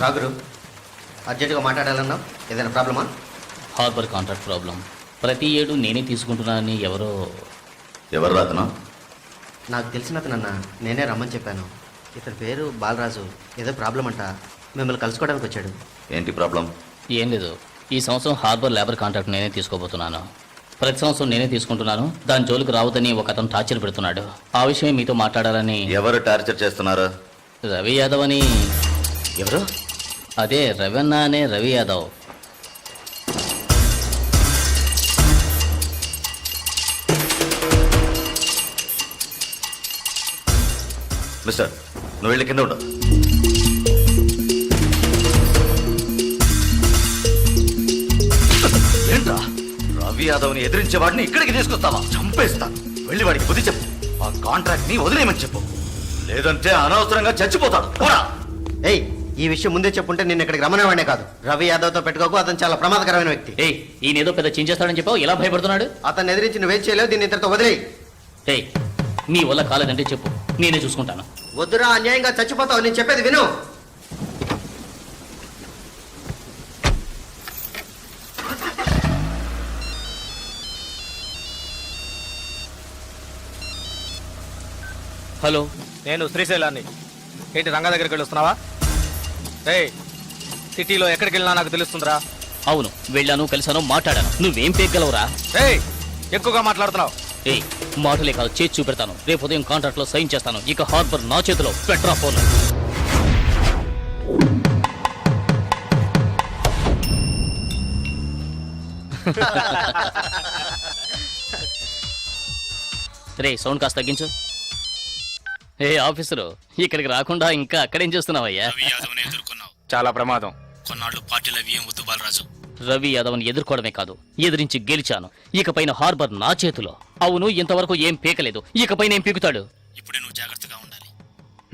రాగురు అర్జెంటుగా మాట్లాడాలన్నావు ఏదైనా ప్రాబ్లమా? Harbour contract problem. ప్రతి ఏడు నేనే తీసుకుంటున్నానని ఎవరో ఎవరు రాతను? నాకు తెలిసిన అతనన్న నేనే రమ్మని చెప్పాను. ఇతని పేరు బాలరాజు. ఏదో ప్రాబ్లం అంట. మిమ్మల్ని కలుసుకోవడానికి వచ్చాడు. ఏంటి ప్రాబ్లం? ఏం లేదు. ఈ సంవత్సరం హార్బర్ లేబర్ కాంట్రాక్ట్ నేనే తీసుకోబోతున్నాను. ప్రతి సంవత్సరం నేనే తీసుకుంటున్నాను. దాని జోలికి రావద్దని ఒక అతను టార్చర్ పెడుతున్నాడు. ఆ విషయం మీతో మాట్లాడాలని ఎవరు టార్చర్ చేస్తున్నారు? రవి యాదవ్ అని ఎవరు? అదే రవన్న అనే రవి యాదవ్. మిస్టర్ నువ్వు వెళ్ళి కింద ఉండవు ఏంట్రా? రవి యాదవ్ని ఎదిరించే వాడిని ఇక్కడికి తీసుకొస్తావా? చంపేస్తాను వెళ్ళి వాడికి బుద్ధి చెప్పు. ఆ కాంట్రాక్ట్ని వదిలేయమని చెప్పు. లేదంటే అనవసరంగా చచ్చిపోతాడు. పోరా. ఏయ్ ఈ విషయం ముందే చెప్పుంటే నేను ఇక్కడికి రమ్మనేవాడే కాదు. రవి యాదవ్తో పెట్టుకోకు అతను చాలా ప్రమాదకరమైన వ్యక్తి. ఏయ్ ఈయన ఏదో పెద్ద చించేస్తాడని చెప్పావు? ఎలా భయపడుతున్నాడు? అతన్ని ఎదిరించి నువ్వేం చేయలేవు దీన్ని ఇతరుతో వదిలేయి. ఏయ్ నీ వల్ల కాలేదంటే చెప్పు. నేనే చూసుకుంటాను. వద్దురా అన్యాయంగా చచ్చిపోతావు నేను చెప్పేది విను. హలో. నేను శ్రీశైలాన్ని. ఏంటి రంగా దగ్గరికి వెళ్ళొస్తున్నావా? సిటీలో ఎక్కడికి వెళ్ళినా నాకు తెలుస్తుందిరా. అవును వెళ్ళాను కలిశాను మాట్లాడాను. నువ్వేం పేగలవురా ఎక్కువగా మాట్లాడుతున్నావు. ఏయ్ మాటలే కాదు చేసి చూపెడతాను. రేపు ఉదయం కాంట్రాక్ట్లో సైన్ చేస్తాను. ఇక హార్బర్ నా చేతిలో. Petra phone. రే సౌండ్ కాస్త తగ్గించు. ఏ ఆఫీసరు ఇక్కడికి రాకుండా ఇంకా అక్కడేం చేస్తున్నావయ్యా? రవి యాదవ్ని ఎదుర్కొన్నావు. చాలా ప్రమాదం. కొన్నాళ్ళు పార్టీల అవి ఏం వద్దు బాలరాజు. రవి యాదవ్ని ఎదుర్కోవడమే కాదు ఎదిరించి గెలిచాను. ఇకపైన హార్బర్ నా చేతిలో. అవును ఇంతవరకు ఏం పీకలేదు. ఇకపైన ఏం పీకుతాడు? ఇప్పుడే నువ్వు జాగ్రత్తగా ఉండాలి.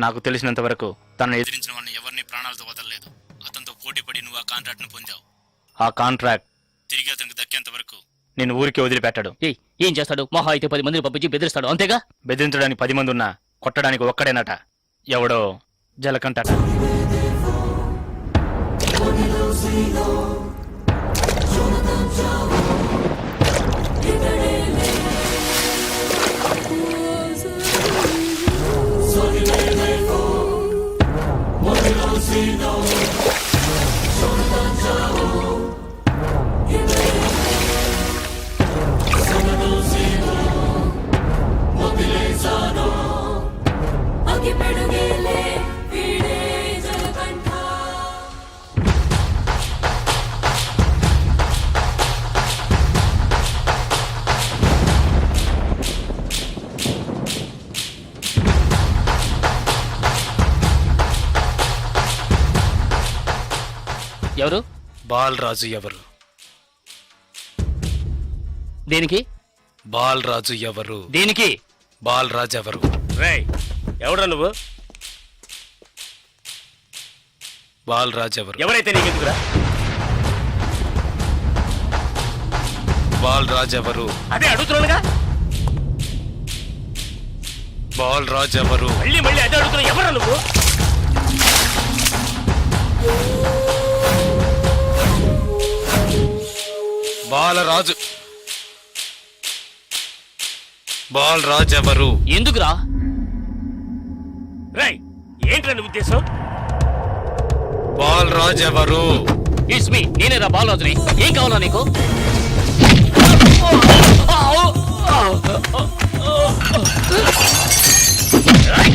నాకు తెలిసినంత వరకు తనను ఎదిరి ఎదిరించిన వాళ్ళని ఎవరిని ప్రాణాలతో వదలలేదు. అతనితో పోటీ పడి నువ్వు ఆ కాంట్రాక్ట్ను పొందావు. ఆ కాంట్రాక్ట్ తిరిగి అతనికి దక్కేంత వరకు నేను ఊరికి వదిలిపెట్టాడు. ఏయ్ ఏం చేస్తాడు? మహా అయితే పది మందిని పంపించి బెదిరిస్తాడు అంతేగా? బెదిరించడానికి పది మంది ఉన్నా కొట్టడానికి ఒక్కడేనట. ఎవడో జలకంటట. no బాలరాజు ఎవరు? దేనికి? బాలరాజు ఎవరు? దేనికి? బాలరాజు ఎవరు? రేయ్ ఎవడ్రా నువ్వు? బాలరాజు ఎవరు? ఎవరైతే నీకెందుకురా? బాలరాజు ఎవరు? అదే అడుగుతున్నానుగా. బాలరాజు ఎవరు? మళ్ళీ మళ్ళీ అదే అడుగుతున్నా ఎవరా నువ్వు? బాలరాజు. బాలరాజు ఎవరు ఎందుకురా? రై ఏంట్రా నీ ఉద్దేశం? బాలరాజు ఎవరు ఇస్మి మీ నేనేరా బాలరాజుని. ఏం కావాలా నీకు? రేయ్!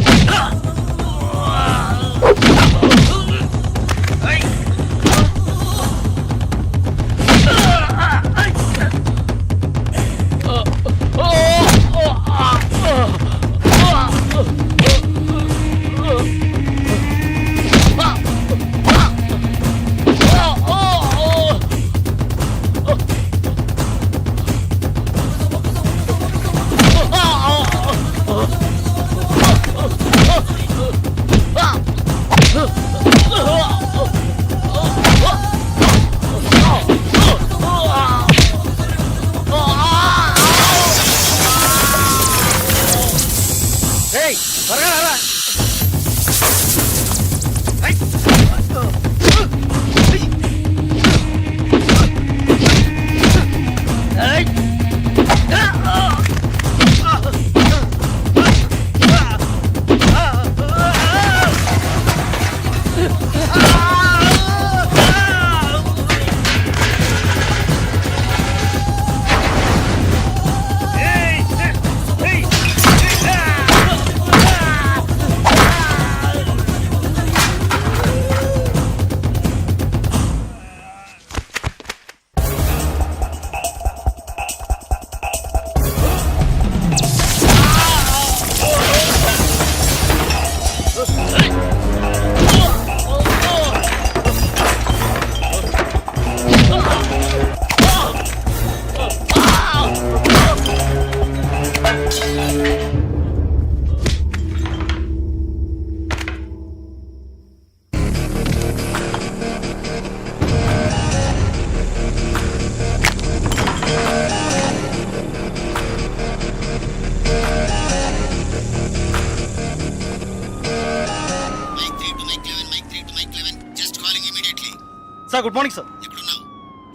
Sir good morning sir.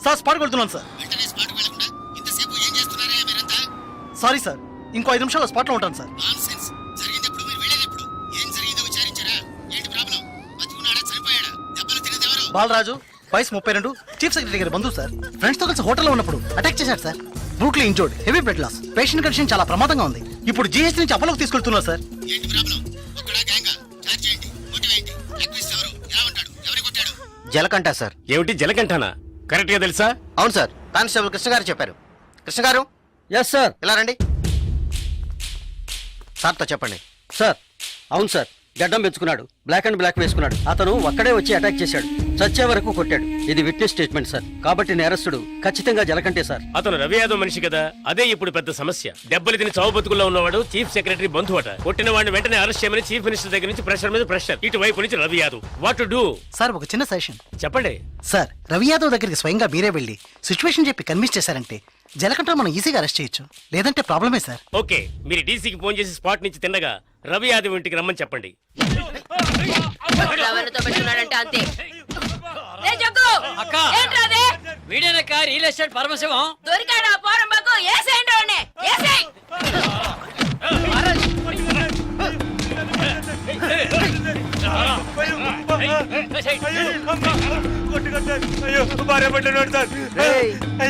Sir spot వెళ్తున్నాను సార్. సారీ సార్ ఇంకో ఐదు నిమిషాలు స్పాట్లో ఉంటాను సార్. బాలరాజు వయసు ముప్పై రెండు చీఫ్ సెక్రటరీ గారి బంధువు సార్. ఫ్రెండ్స్తో కలిసి హోటల్లో ఉన్నప్పుడు అటాక్ చేశారు sir. Brutally injured heavy blood loss patient condition చాలా ప్రమాదంగా ఉంది. ఇప్పుడు జీహెచ్ నుంచి అపోలోకి తీసుకెళ్తున్నారు సార్. జలకంట సార్. ఏమిటి జలకంఠానా? కరెక్ట్గా తెలుసా? అవును సార్. కానిస్టేబుల్ కృష్ణ గారు చెప్పారు. కృష్ణ గారు? ఎస్ సార్ ఇలా రండి. సార్తో చెప్పండి. సార్ అవును సార్. గడ్డం పెంచుకున్నాడు. బ్లాక్ అండ్ బ్లాక్ వేసుకున్నాడు. అతను ఒక్కడే వచ్చి అటాక్ చేశాడు. చచ్చే వరకు కొట్టాడు. ఇది విట్నెస్ స్టేట్మెంట్ సార్. కాబట్టి నేరస్తుడు ఖచ్చితంగా జలకంటే సార్. అతను రవి యాదవ్ మనిషి కదా అదే ఇప్పుడు పెద్ద సమస్య. దెబ్బలు తిని చావు బతుకుల్లో ఉన్నవాడు చీఫ్ సెక్రటరీ బంధువు అట. కొట్టిన వాడిని వెంటనే అరెస్ట్ చేయమని చీఫ్ మినిస్టర్ దగ్గర నుంచి ప్రెషర్ మీద ప్రెషర్. ఇటువైపు నుంచి Ravi Yadav. What to do sir ఒక చిన్న సజెషన్. చెప్పండి. సార్ రవి యాదవ్ దగ్గరికి స్వయంగా మీరే వెళ్ళి సిచ్యువేషన్ చెప్పి కన్విన్స్ చేశారంటే జలకంట మనం ఈజీగా అరెస్ట్ చేయొచ్చు. లేదంటే ప్రాబ్లమే సార్. ఓకే మీరు డీసీకి ఫోన్ చేసి స్పాట్ నుంచి తిన్నగా రవి యాదవ్ ఇంటికి రమ్మని చెప్పండి. అంతే. వీడేనక్క రియల్ ఎస్టేట్ పరమశివం? దొరికాడా పోరం బాకు ఏసేయండి వాడిని! ఏసేయ్!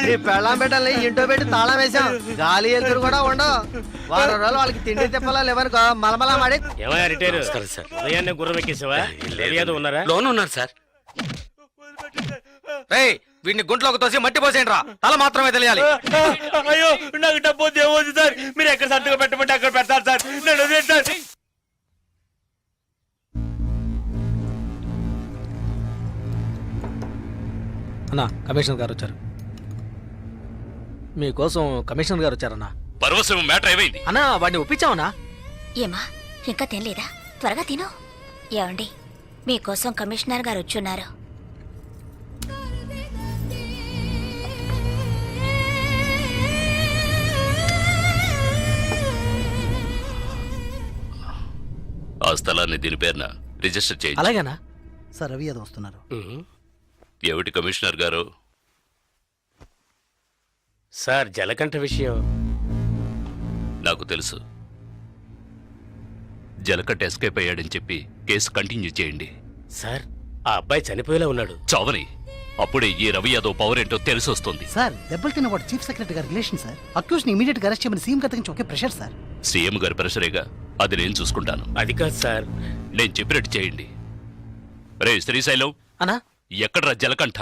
ఈ పెళ్ళాం పెట్టాలి ఇంటో పెట్టి తాళం వేసాం. గాలి ఎదురు కూడా ఉండవు. వారం రోజులు వాళ్ళకి తిండి తిప్పలా లేవనుకో మలమలా మాడి ఏమయ్యా రిటైర్? సార్. ఉదయాన్నే గుర్రం ఎక్కేసావా? రవి యాదవ్ ఉన్నారా? లోన్ ఉన్నారు సార్. రేయ్ వీడిని గుంట్లోకి తోసి మట్టి పోసేయండి రా తల మాత్రమే తెలియాలి. అయ్యో నాకు డబ్బు దేవద్దు సార్. మీరు ఎక్కడ సంతకం పెట్టమంటే అక్కడ పెడతారు సార్. నేను సార్. అన్నా కమిషనర్ గారు వచ్చారు. మీకోసం కమిషనర్ గారు వచ్చారన్నా. పర్వసం మ్యాటర్ ఏమైంది? అన్నా వాడిని ఒప్పించావనా? ఏమా ఇంకా తినలేదా? త్వరగా తిను. ఏమండి మీకోసం కమిషనర్ గారు వచ్చున్నారు. ఆ స్థలాన్ని దీని పేరున రిజిస్టర్ చేయండి అలాగేనా? సార్ రవి యాదవ్ వస్తున్నారు. ఏమిటి కమిషనర్ గారు? సార్ జలకంఠ విషయం. నాకు తెలుసు. జలకట్ ఎస్కేప్ అయ్యాడని చెప్పి కేసు కంటిన్యూ చేయండి. సార్ ఆ అబ్బాయి చనిపోయేలా ఉన్నాడు. చావని. అప్పుడే ఈ రవి యాదవ్ పవర్ ఏంటో తెలిసి వస్తుంది సార్ దెబ్బలు తిన్నవాడు చీఫ్ సెక్రటరీ గారి రిలేషన్ సార్ అక్యూస్ని ఇమీడియట్గా అరెస్ట్ చేయమని సీఎం గారి నుంచి ఒకే ప్రెషర్ సార్ సీఎం గారి ప్రెషరేగా అది నేను చూసుకుంటాను. అది కాదు సార్ నేను చెప్పినట్టు చేయండి. రే శ్రీశైలం. అన్నా? ఎక్కడ్రా జలకంఠ?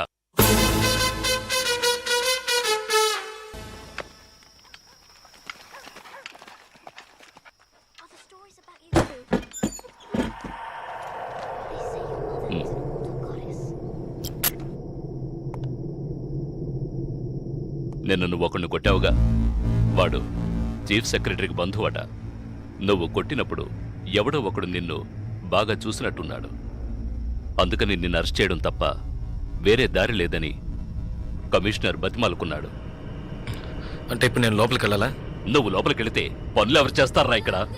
నిన్ను నువ్వు ఒకడిని కొట్టావుగా? వాడు చీఫ్ సెక్రటరీకి బంధువట. నువ్వు కొట్టినప్పుడు ఎవడో ఒకడు నిన్ను బాగా చూసినట్టున్నాడు. అందుకని నిన్ను అరెస్ట్ చేయడం తప్ప వేరే దారి లేదని కమిషనర్ బతిమాలుకున్నాడు. అంటే ఇప్పుడు నేను లోపలికి వెళ్ళాలా? నువ్వు లోపలికి వెళితే పనులు ఎవరు చేస్తారా ఇక్కడ?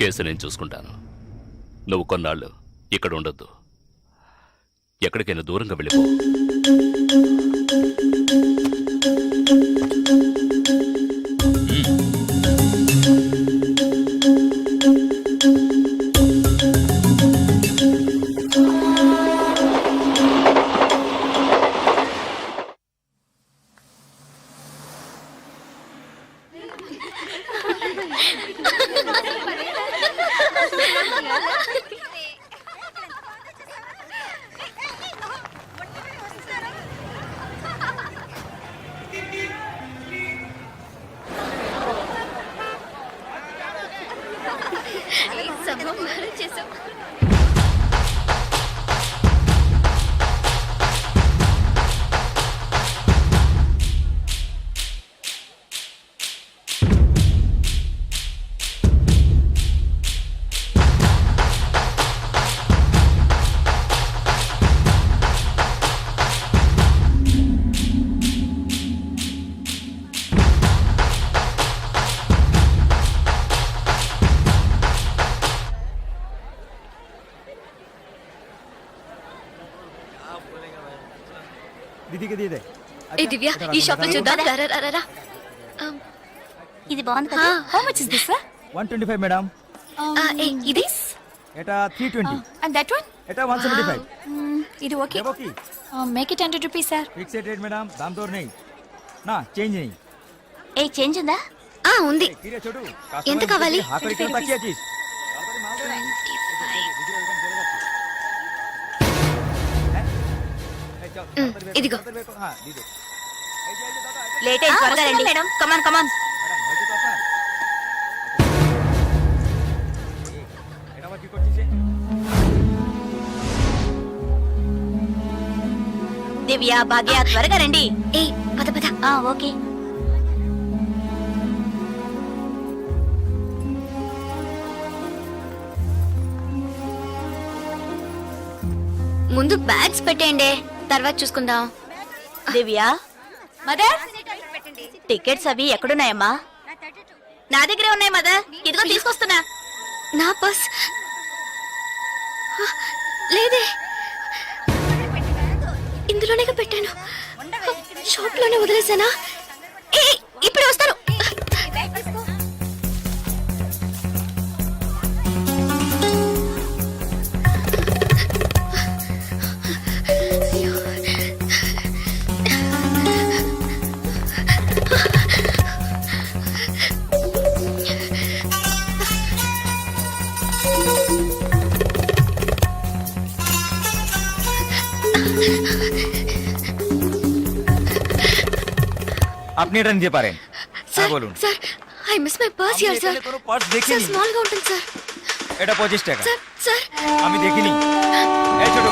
కేసు నేను చూసుకుంటాను. నువ్వు కొన్నాళ్ళు ఇక్కడ ఉండొద్దు. ఎక్కడికైనా దూరంగా వెళ్ళిపో Yeah. ఏయ్ దివ్య ఈ షాప్లో చూద్దాం. Um, ఇది బాగుంది కదా? How much is this sir 125 madam. ఏ ఇది? ఎటా three twenty. Uh, and that one ఎటా 175 uh, um, ఇది okay. Okay make it hundred rupees sir fixed rate madam దాం దాంతో నై నా చేంజ్ నై ఏ చేంజ్ ఉందా? ఆ ఉంది. ఎంత కావాలి? ఇదిగో. లేట్ అయింది త్వరగా రండి. Madam. Come on come on. Divya Bhagya త్వరగా రండి. ఏ పద పద. ఆ ఓకే. ముందు బ్యాగ్స్ పెట్టేయండి. తర్వాత చూసుకుందాం. దివ్య మదర్ టికెట్స్ అవి ఎక్కడున్నాయమ్మా? నా దగ్గరే ఉన్నాయి మదర్ ఇదిగో తీసుకొస్తున్నా. నా పర్స్. లేదే. ఇందులోనే పెట్టాను. షాప్లోనే వదిలేసానా? ఏ ఇప్పుడు వస్తాను. আপনি এটা নিতে পারেন। স্যার হ্যাঁ, বলুন। Sir I miss my purse here sir কোনো পার্স দেখিনি। স্যার স্মল কাউন্টেন স্যার এটা 25 টাকা। Sir sir. আমি দেখিনি। এই ছোট